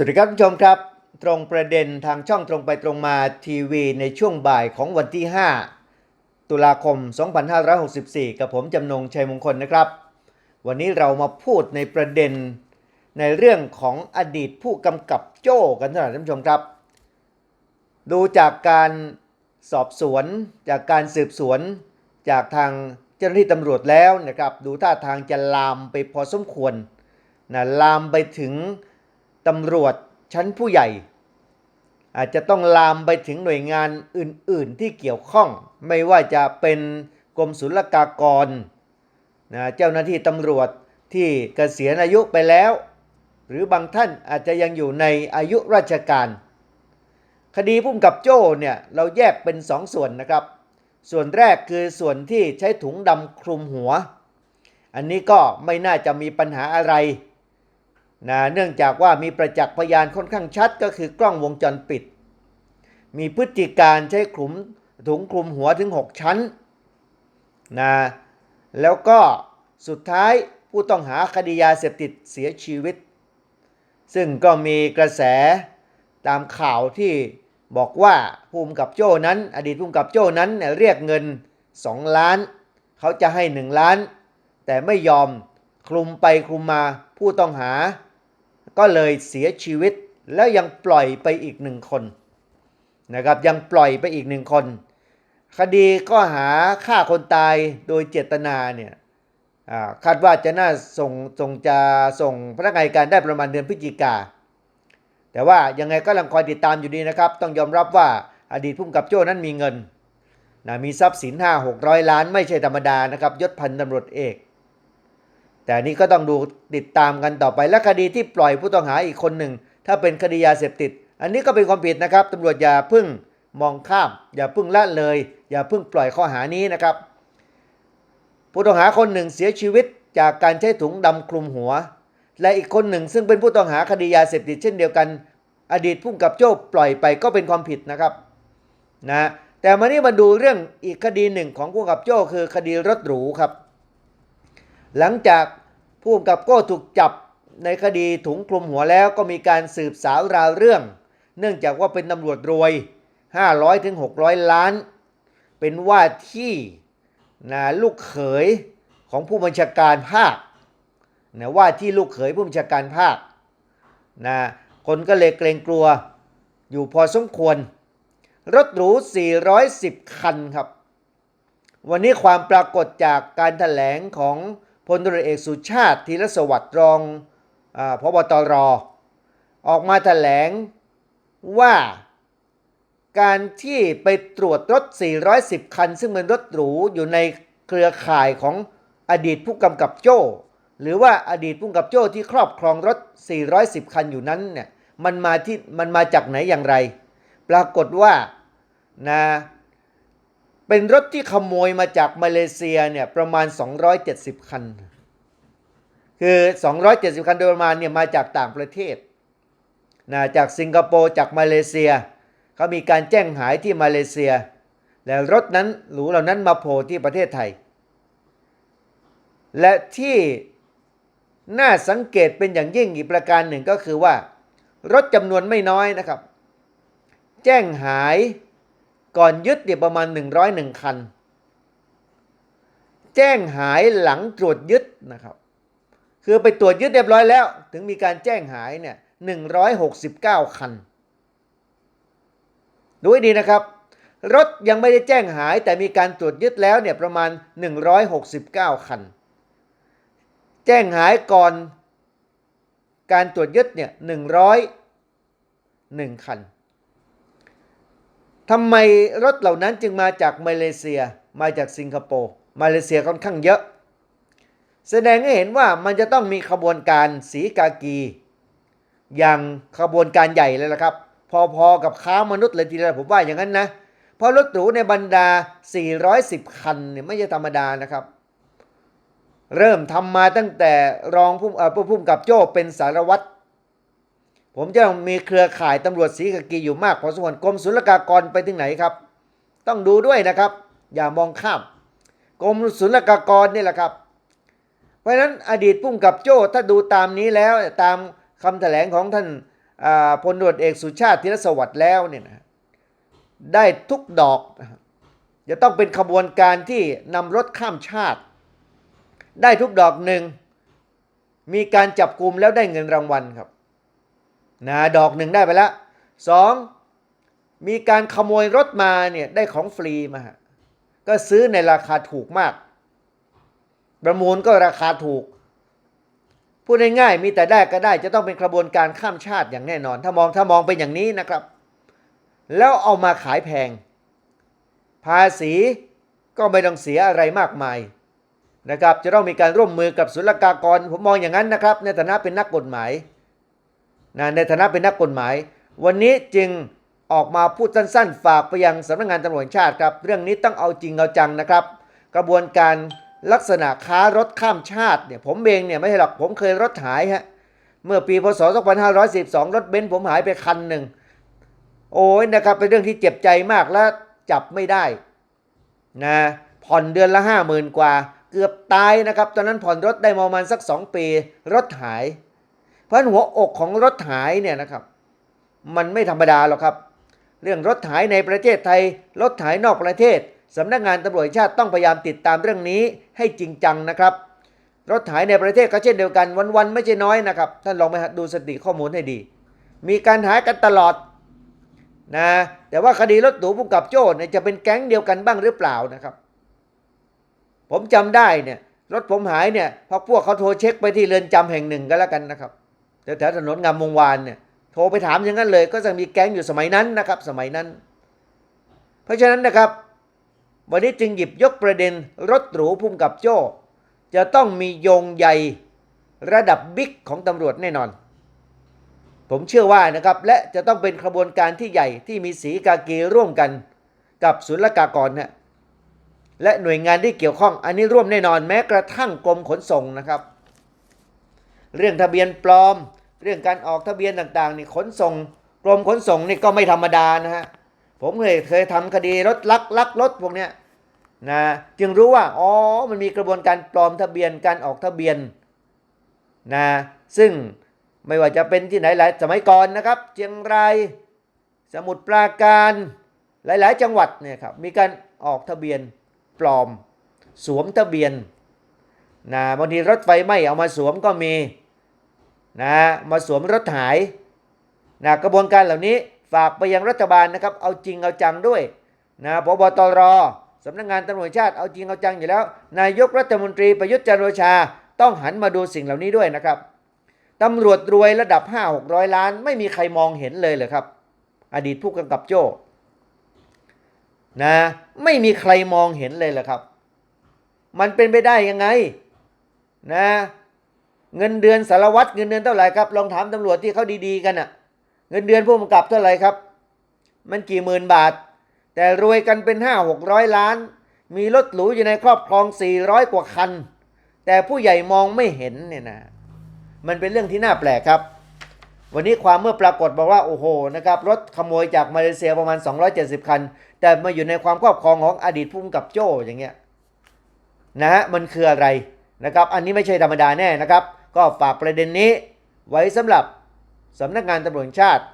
สวัสดีครับท่านผู้ชมครับ ตรงประเด็นทางช่องตรงไปตรงมาทีวีในช่วงบ่ายของวันที่ 5 ตุลาคม 2564 กับผมจำนงชัยมงคลนะครับ วันนี้เรามาพูดในประเด็นในเรื่องของอดีตผู้กำกับโจ้กันท่านผู้ชมครับ ดูจากการสอบสวน จากการสืบสวน จากทางเจ้าหน้าที่ตำรวจแล้วนะครับ ดูท่าทางจะลามไปพอสมควรนะลามไปถึง ตำรวจชั้นผู้ใหญ่ อาจจะต้องลามไปถึงหน่วยงานอื่น ๆ ที่เกี่ยวข้อง ไม่ว่าจะเป็นกรมศุลกากรนะเจ้าหน้าที่ตำรวจที่เกษียณอายุไปแล้ว หรือบางท่านอาจจะยังอยู่ในอายุราชการ คดีพุ่มกับโจ้เนี่ยเราแยกเป็นสองส่วนนะครับ ส่วนแรกคือส่วนที่ใช้ถุงดำคลุมหัว อันนี้ก็ไม่น่าจะมีปัญหาอะไร นะเนื่องจากว่ามีประจักษ์พยานค่อนข้างชัดก็คือกล้องวงจรปิด มีพฤติการใช้คลุมถุงคลุมหัวถึง 6 ชั้นนะแล้วก็สุดท้ายผู้ต้องหาคดียาเสพติดเสียชีวิต ซึ่งก็มีกระแสตามข่าวที่บอกว่าภูมิกับโจ้นั้น อดีตภูมิกับโจ้นั้นเนี่ยเรียกเงิน 2 ล้าน เขาจะให้ 1 ล้าน แต่ไม่ยอมคลุมไปคลุมมาผู้ต้องหา ก็เลยเสียชีวิตแล้วยังปล่อยไปอีกหนึ่งคนนะครับยังปล่อยไปอีกหนึ่งคน คดีก็หาฆ่าคนตายโดยเจตนาเนี่ยคาดว่าจะน่าส่งส่งจะส่งพนักงานอัยการได้ประมาณเดือนพฤศจิกา แต่ว่ายังไงก็ลังคอยติดตามอยู่ดีนะครับ ต้องยอมรับว่าอดีตผู้กำกับโจ้นั้นมีเงินนะมีทรัพย์สิน 5 600 ล้าน ไม่ใช่ธรรมดานะครับยศพันตำรวจเอก แต่นี้ก็ต้องดูติดตามกันต่อไปและคดีที่ปล่อยผู้ต้องหาอีกคนหนึ่ง ถ้าเป็นคดียาเสพติด อันนี้ก็เป็นความผิดนะครับตำรวจอย่าพึ่งมองข้าม อย่าพึ่งละเลย อย่าพึ่งปล่อยข้อหานี้นะครับ ผู้ต้องหาคนหนึ่งเสียชีวิตจากการใช้ถุงดำคลุมหัว และอีกคนหนึ่งซึ่งเป็นผู้ต้องหาคดียาเสพติดเช่นเดียวกัน อดีตผู้กำกับโจ้ปล่อยไปก็เป็นความผิดนะครับนะแต่มานี่มาดูเรื่องอีกคดีหนึ่งของผู้กำกับโจ้คือคดีรถหรูครับ หลังจากผู้กำกับโก้ถูกจับในคดีถุงคลุมหัวแล้วก็มีการสืบสาวราวเรื่อง เนื่องจากว่าเป็นตำรวจรวย500ถึงล้าน เป็นว่าที่นะลูกเขยของผู้บัญชาการภาคนะว่าที่ลูกเขยผู้บัญชาการภาคนะคนก็เลยเกรงกลัวอยู่พอสมควร รถหรู 410 คันครับ วันนี้ความปรากฏจากการถแถลงของ พลตรเอกสุชาติธีรสวัสดิ์รองอพบตรออกมาถแถลงว่าการที่ไปตรวจรถ 410 คัน ซึ่งเป็นรถหรูอยู่ในเครือข่ายของอดีตผู้กำกับโจ้ หรือว่าอดีตผู้กำกับโจ้ที่ครอบครองรถ 410 คันอยู่นั้นเนี่ยมันมาที่มันมาจากไหนอย่างไร ปรากฏว่านะ เป็นรถที่ขโมยมาจากมาเลเซียเนี่ยประมาณ 270 คัน คือ 270 คันโดยประมาณเนี่ยมาจากต่างประเทศนะจากสิงคโปร์จากมาเลเซียเขามีการแจ้งหายที่มาเลเซีย แล้วรถนั้นหรูเหล่านั้นมาโผล่ที่ประเทศไทย และที่น่าสังเกตเป็นอย่างยิ่งอีกประการหนึ่งก็คือว่า รถจำนวนไม่น้อยนะครับ แจ้งหาย ก่อนยึดเนี่ยประมาณ 101 คัน แจ้งหายหลังตรวจยึดนะครับ คือไปตรวจยึดเรียบร้อยแล้ว ถึงมีการแจ้งหายเนี่ย169 คัน ดูให้ดีนะครับ รถยังไม่ได้แจ้งหายแต่มีการตรวจยึดแล้วเนี่ยประมาณ 169 คัน แจ้งหายก่อนการตรวจยึดเนี่ย101 คัน ทำไมรถเหล่านั้นจึงมาจากมาเลเซีย มาจากสิงคโปร์ มาเลเซียค่อนข้างเยอะ แสดงให้เห็นว่ามันจะต้องมีขบวนการสีกากี อย่างขบวนการใหญ่เลยละครับ พอๆกับค้ามนุษย์เลยทีเดียวผมว่าอย่างนั้นนะ เพราะรถหรูในบรรดา 410 คันเนี่ยไม่ใช่ธรรมดานะครับ เริ่มทำมาตั้งแต่รองผู้อ่อผู้พุ่มกับโจ้เป็นสารวัตร ผมจะมีเครือข่ายตำรวจสีกากีอยู่มากพอสมควรกรมศุลกากรไปถึงไหนครับ ต้องดูด้วยนะครับ อย่ามองข้ามกรมศุลกากรนี่แหละครับ เพราะฉะนั้นอดีตพุ่มกับโจ้ถ้าดูตามนี้แล้วตามคำแถลงของท่านพลตรวจเอกสุชาติธีรสวัสดิ์แล้วเนี่ยนะได้ทุกดอกจะต้องเป็นขบวนการที่นำรถข้ามชาติ ได้ทุกดอกหนึ่งมีการจับกลุ่มแล้วได้เงินรางวัลครับ นะดอกหนึ่งได้ไปแล้วสองมีการขโมยรถมาเนี่ยได้ของฟรีมาก็ซื้อในราคาถูกมาก ประมูลก็ราคาถูก พูดง่ายๆมีแต่ได้ก็ได้จะต้องเป็นกระบวนการข้ามชาติอย่างแน่นอน ถ้ามองถ้ามองเป็นอย่างนี้นะครับ แล้วเอามาขายแพง ภาษีก็ไม่ต้องเสียอะไรมากมายนะครับ จะต้องมีการร่วมมือกับศุลกากรผมมองอย่างนั้นนะครับ ในฐานะเป็นนักกฎหมาย นะในฐานะเป็นนักกฎหมาย วันนี้จึงออกมาพูดสั้น ๆ ฝากไปยังสำนักงานตำรวจชาติครับ เรื่องนี้ต้องเอาจริงเอาจังนะครับ กระบวนการลักษณะค้ารถข้ามชาติเนี่ยผมเองเนี่ยไม่ใช่หรอกผมเคยรถหายฮะเมื่อปีพศ 2512 รถเบนซ์ผมหายไปคันหนึ่งโอ้ยนะครับเป็นเรื่องที่เจ็บใจมากและจับไม่ได้นะผ่อนเดือนละห้าหมื่นกว่า เกือบตายนะครับ ตอนนั้นผ่อนรถได้ประมาณสักสองปี รถหาย เพราะฉะนั้นหัวอกของรถหายเนี่ยนะครับ มันไม่ธรรมดาหรอกครับ เรื่องรถหายในประเทศไทย รถหายนอกประเทศสำนักงานตำรวจชาติต้องพยายามติดตามเรื่องนี้ให้จริงจังนะครับ รถหายในประเทศก็เช่นเดียวกันวันๆไม่ใช่น้อยนะครับท่านลองไปดูสถิติข้อมูลให้ดี มีการหายกันตลอดนะแต่ว่าคดีรถหรูพุ่งกับโจ้เนี่ยจะเป็นแก๊งเดียวกันบ้างหรือเปล่านะครับ ผมจำได้เนี่ยรถผมหายเนี่ยพอพวกเขาโทรเช็คไปที่เรือนจำแห่งหนึ่งก็แล้วกันนะครับ แถวถนนงามวงวานเนี่ยโทรไปถามอย่างนั้นเลย ก็จะมีแก๊งอยู่สมัยนั้นนะครับ สมัยนั้น เพราะฉะนั้นนะครับ วันนี้จึงหยิบยกประเด็นรถหรูพุ่งกับโจ้ จะต้องมีโยงใยระดับบิ๊กของตำรวจแน่นอน ผมเชื่อว่านะครับ และจะต้องเป็นขบวนการที่ใหญ่ที่มีสีกากีร่วมกันกับศุลกากรนะและหน่วยงานที่เกี่ยวข้องอันนี้ร่วมแน่นอนแม้กระทั่งกรมขนส่งนะครับ เรื่องทะเบียนปลอม เรื่องการออกทะเบียนต่างๆนี่ขนส่งกรมขนส่งนี่ก็ไม่ธรรมดานะฮะผมเคยเคยทำคดีรถลักลักรถพวกเนี้ยนะจึงรู้ว่าอ๋อมันมีกระบวนการปลอมทะเบียนการออกทะเบียนนะซึ่งไม่ว่าจะเป็นที่ไหนหลายสมัยก่อนนะครับ เชียงรายสมุทรปราการหลาย ๆ จังหวัดเนี่ยครับมีการออกทะเบียนปลอม สวมทะเบียนนะบางทีรถไฟไหม้เอามาสวมก็มี นะมาสวมรถหายนะกระบวนการเหล่านี้ฝากไปยังรัฐบาลนะครับ เอาจริงเอาจังด้วยนะพบตรสำนักงานตำรวจชาติเอาจริงเอาจังอยู่แล้ว นายกรัฐมนตรีประยุทธ์จันทร์โอชา ต้องหันมาดูสิ่งเหล่านี้ด้วยนะครับตำรวจรวยระดับ 5 600 ล้าน ไม่มีใครมองเห็นเลยเหรอครับ อดีตผู้กำกับโจ้นะไม่มีใครมองเห็นเลยเหรอครับ มันเป็นไปได้ยังไง นะ เงินเดือนสารวัตรเงินเดือนเท่าไหร่ครับลองถามตำรวจที่เขาดีๆกันอะเงินเดือนผู้กำกับเท่าไหร่ครับ มันกี่หมื่นบาท แต่รวยกันเป็น5 600ล้าน มีรถหรูอยู่ในครอบครอง400กว่าคัน แต่ผู้ใหญ่มองไม่เห็นเนี่ยนะมันเป็นเรื่องที่น่าแปลกครับ วันนี้ความเมื่อปรากฏบอกว่าโอ้โหนะครับรถขโมยจากมาเลเซียประมาณ 270 คัน แต่มาอยู่ในความครอบครองของอดีตผู้กำกับโจ้อย่างเงี้ยนะฮะมันคืออะไรนะครับ อันนี้ไม่ใช่ธรรมดาแน่นะครับ ก็ฝากประเด็นนี้ไว้สำหรับสำนักงานตำรวจชาติ